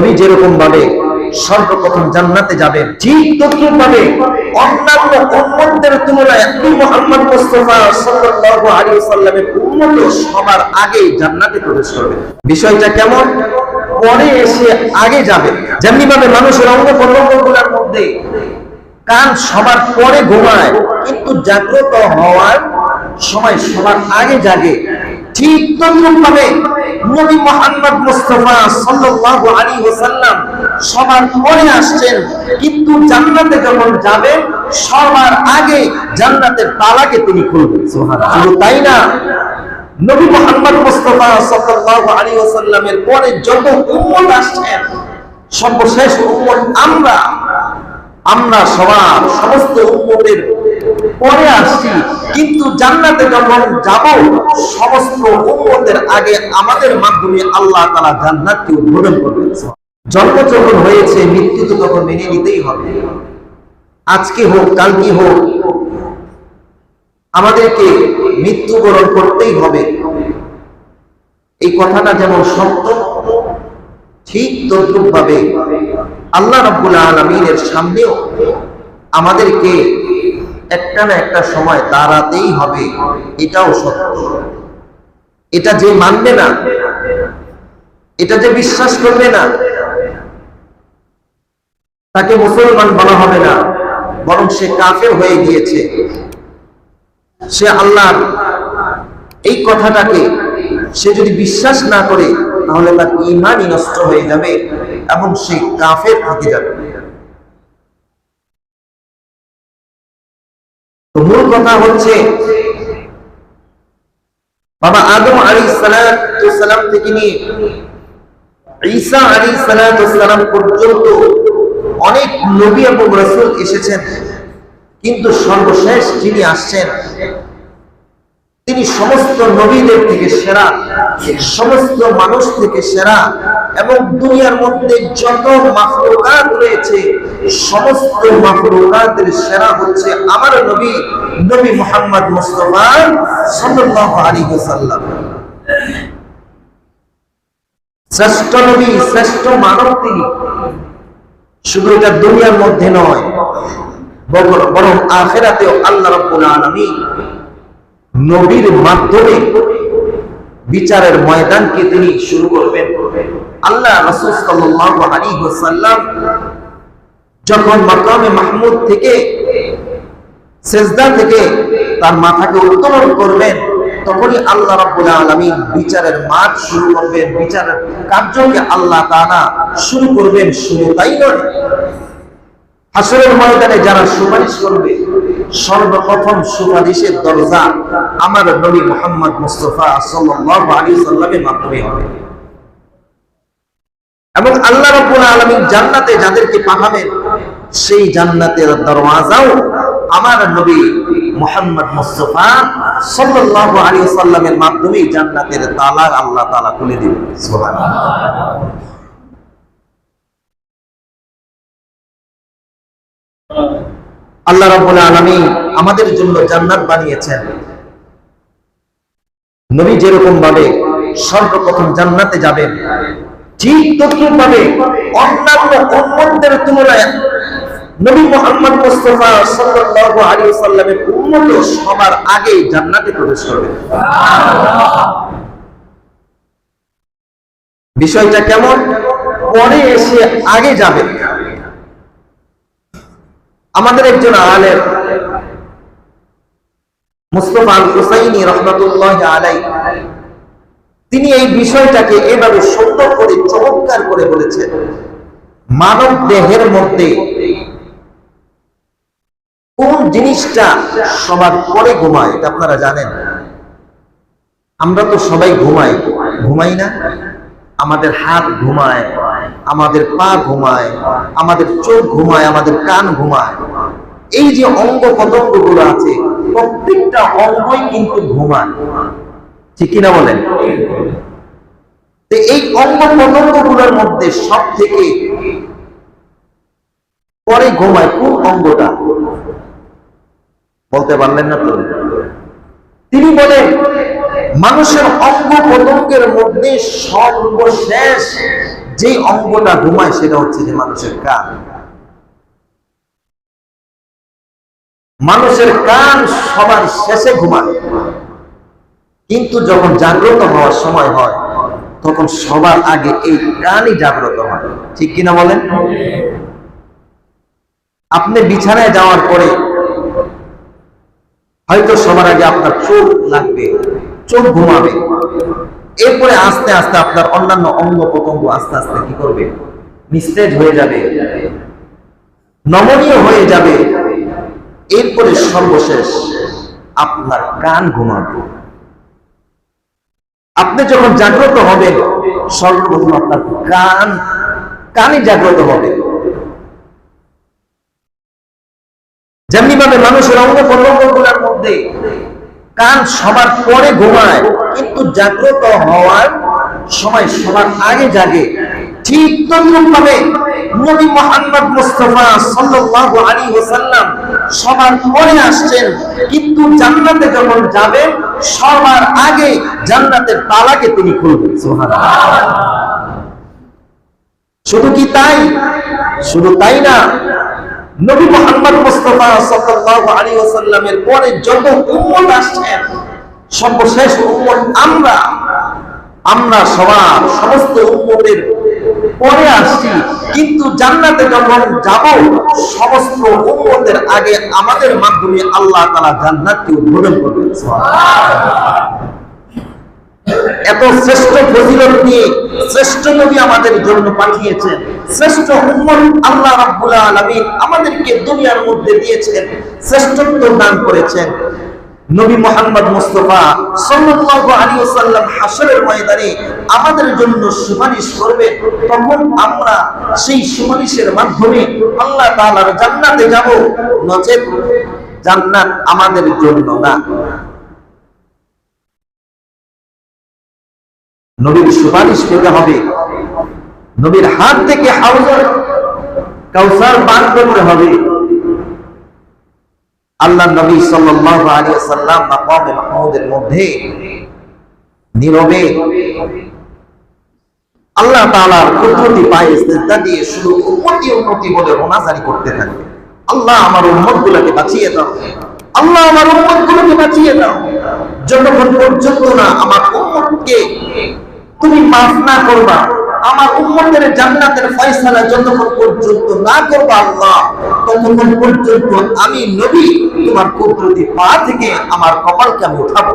তুমি যেরকম ভাবে সর্বপ্রথম জান্নাতে যাবেন ঠিক তদ্রুপ ভাবে অন্যান্য উম্মতদের তুলনায় সবার আগে জান্নাতে প্রবেশ করবে। বিষয়টা কেমন? পরে এসে আগে যাবে। যেমনি ভাবে মানুষের অঙ্গ প্রত্যঙ্গগুলোর মধ্যে কান সবার পরে ঘুমায়, কিন্তু জাগ্রত হওয়ার সময় সবার আগে জাগে, ঠিক তদ্রুপ ভাবে নবী মুহাম্মদ মুস্তাফা সাল্লাল্লাহু আলাইহি ওয়াসাল্লাম সবার পরে আসছেন। কিন্তু জান্নাতে যখন যাবেন, সবার আগে জান্নাতের তালাকে তিনি খুলবেন। সুবহানাল্লাহ। তাই না, নবী মুহাম্মদ মুস্তাফা সাল্লাল্লাহু আলাইহি ওয়াসাল্লামের পরে যত উম্মত আসছেন, সর্বশেষ উম্মত আমরা। আমরা সবার সমস্ত উম্মতের পরে আসছি। কিন্তু জান্নাতে যখন যাব, সমস্ত উম্মতের আগে আমাদের মাধ্যমে আল্লাহ তাআলা জান্নাতকে উদ্বোধন করবেন। জন্ম যখন হয়েছে, মৃত্যু তো তখন মেনে নিতেই হবে। আজকে হোক, কালকে হোক, আমাদেরকে মৃত্যুবরণ করতেই হবে। এই কথাটা যেমন সত্য, ঠিক তদ্রুপ ভাবে আল্লাহ রাব্বুল আলামিনের সামনেও আমাদেরকে একটা না একটা সময় দাঁড়াতেই হবে, এটাও সত্য। এটা যে মানবে না, এটা যে বিশ্বাস করবে না, তাকে মুসলমান বলা হবে না, বরং সে কাফের হয়ে গিয়েছে। সে আল্লাহর এই কথাটাকে সে যদি বিশ্বাস না করে, তাহলে তার ইমানই নষ্ট হয়ে যাবে এবং সে কাফের থেকে যাবে। মূল কথা হচ্ছে, বাবা আদম আলী সালাম থেকে নিয়ে ঈসা আলী সালাম পর্যন্ত অনেক নবী এবং রসুল এসেছেন, কিন্তু সর্বশেষ যিনি আসছেন তিনি সমস্ত নবীদের থেকে সেরা সমস্ত মানুষ থেকে সেরা এবং দুনিয়ার মধ্যে যত মাফরুকাত রয়েছে, সমস্ত মাফরুকাতের সেরা হচ্ছে আমার নবী নবী মোহাম্মদ মুস্তফা সাল্লাল্লাহু আলাইহি ওয়াসাল্লাম। শ্রেষ্ঠ নবী, শ্রেষ্ঠ মানব তিনি। শুধু এটা দুনিয়ার মধ্যে নয় বরং আখেরাতেও আল্লাহ রাব্বুল আলামিন নবীর মাধ্যমে বিচারের ময়দানকে তিনি শুরু করবেন। আল্লাহ রাসূল যখন মাকামে মাহমুদ থেকে সেজদা থেকে তার মাথাকে উত্তোলন করবেন, তখনই আল্লাহ রাব্বুল আলামিন বিচারের মাঠ শুরু করবেন, বিচারের কার্যকে আল্লাহ তাআলা শুরু করবেন, শুরু তাই নয়। হাসরের ময়দানে যারা সুপারিশ করবে সর্বপ্রথম সুপারিশের দরজা আমার নবী মোহাম্মদ মুস্তফা সাল্লাল্লাহু আলাইহি সাল্লামের মাধ্যমে হবে। এবং আল্লাহ রাব্বুল আলামিন জান্নাতে যাদেরকে পাঠাবেন, সেই জান্নাতের দরওয়াজাও আমার নবী মোহাম্মদ মুস্তফা সাল্লাল্লাহু আলাইহি সাল্লামের মাধ্যমে জান্নাতের তালা আল্লাহ তাআলা খুলে দিবেন। সুবহানাল্লাহ। আল্লাহ রাব্বুল আলামিন আমাদের জন্য জান্নাত বানিয়েছেন। নবী যেরকম ভাবে সর্বপ্রথম জান্নাতে যাবেন, ঠিক ভাবে অন্যান্য তুলনায় নবী মুহাম্মদ সাল্লামের সবার আগে জান্নাতে প্রবেশ করবে বিষয়টা কেমন? পরে এসে আগে যাবে আমাদের একজন আলেম আল হুসাইনি রহমতুল্লাহ আলাই তিনি এই বিষয়টাকে এভাবে সুন্দর করে চমৎকার করে বলেছেন, মানব দেহের মধ্যে কোন জিনিসটা সবার পরে ঘুমায়, এটা আপনারা জানেন। আমরা তো সবাই ঘুমাই ঘুমাই না? আমাদের হাত ঘুমায়, আমাদের পা ঘুমায়, আমাদের চোখ ঘুমায়, আমাদের কান ঘুমায়। এই যে অঙ্গ পতঙ্গগুলো আছে, প্রত্যেকটা অঙ্গই কিন্তু ঘুমায়। ঠিক কিনা বলেন? এই অঙ্গ পতঙ্গগুলোর মধ্যে সব থেকে পরে ঘুমায় কোন অঙ্গটা? বলতে পারলেন না তো? তিনি বলেন মানুষের অঙ্গ প্রত্যঙ্গের মধ্যে সর্বশেষ যেই অঙ্গটা ঘুমায় সেটা হচ্ছে যে মানুষের কান। মানুষের কান সবার শেষে ঘুমায়। কিন্তু যখন জাগ্রত হওয়ার সময় হয়, তখন সবার আগে এই কানই জাগ্রত হয়। ঠিক কিনা বলেন? আপনি বিছানায় যাওয়ার পরে হয়তো সবার আগে আপনার চোখ লাগবে। চোখ ঘুমাবে। এরপরে আস্তে আস্তে আপনার অন্যান্য অঙ্গ প্রত্যঙ্গ আস্তে আস্তে কি করবে? নিস্তেজ হয়ে যাবে। নমনীয় হয়ে যাবে। এরপরে সর্বশেষ আপনার কান ঘুমাবে। আপনি যখন জাগ্রত হবেন, সর্বপ্রথম আপনার কান, কানে জাগ্রত হবে। যেমনি ভাবে মানুষের অঙ্গ প্রত্যঙ্গগুলোর মধ্যে কান সবার পরে ঘুমায়, কিন্তু জাগ্রত হওয়ার সময় সবার আগে জাগে। ঠিক তদ্রুপ ভাবে নবী মোহাম্মদ মুস্তাফা সাল্লাল্লাহু আলাইহি ওয়াসাল্লাম সবার পরে আসছেন, কিন্তু জান্নাতে যখন যাবেন, সবার আগে জান্নাতের তালাকে তিনি খুলবেন, সুবহানাল্লাহ। শুধু কি তাই? শুধু তাই না নবী মোহাম্মদ মুস্তাফা সাল্লাল্লাহু আলাইহি ওয়াসাল্লামের পরে যত উম্মত আসছেন সর্বশেষ উম্মত আমরা। আমরা সবার সমস্ত উম্মতের পরে আসছি, কিন্তু জান্নাতে যখন যাব, সমস্ত উম্মতের আগে আমাদের মাধ্যমে আল্লাহ তাআলা জান্নাতকে উদ্বোধন করবেন। এত শ্রেষ্ঠ ফজিলত নিয়ে শ্রেষ্ঠ নবী আমাদের জন্য পাঠিয়েছেন। শ্রেষ্ঠ উম্মত আল্লাহ রাব্বুল আলামিন আমাদেরকে দুনিয়ার মধ্যে দিয়েছেন, শ্রেষ্ঠত্ব দান করেছেন। নবী মোহাম্মদ মুস্তফা সাল্লাল্লাহু আলাইহি ওয়াসাল্লাম হাসরের ময়দানে আমাদের জন্য সুপারিশ করবে তখন আমরা সেই সুপারিশের মাধ্যমে আল্লাহ তাআলার জান্নাতে যাব। নচেত জান্নাত আমাদের জন্য না। নবীর সুপারিশ পেতে হবে। নবীর হাত থেকে হাউজার কাউসার পান করতে হবে। আল্লাহ নবী মাহমুদের মধ্যে নীরবে আল্লাহ দিয়ে শুধু উম্মতি বলে করতে থাকবে। আল্লাহ আমার উম্মতগুলোকে বাঁচিয়ে দাও। আল্লাহ আমার উম্মতগুলোকে বাঁচিয়ে দাও। যতক্ষণ পর্যন্ত না আমার উম্মতকে তুমি মাফ না করবা। আমার উম্মতের জান্নাতের ফয়সালা যতক্ষণ পর্যন্ত না করবা আল্লাহ, ততক্ষণ পর্যন্ত আমি নবী, তোমার কুদরতি পা থেকে আমার কপালকে আমি উঠাবো।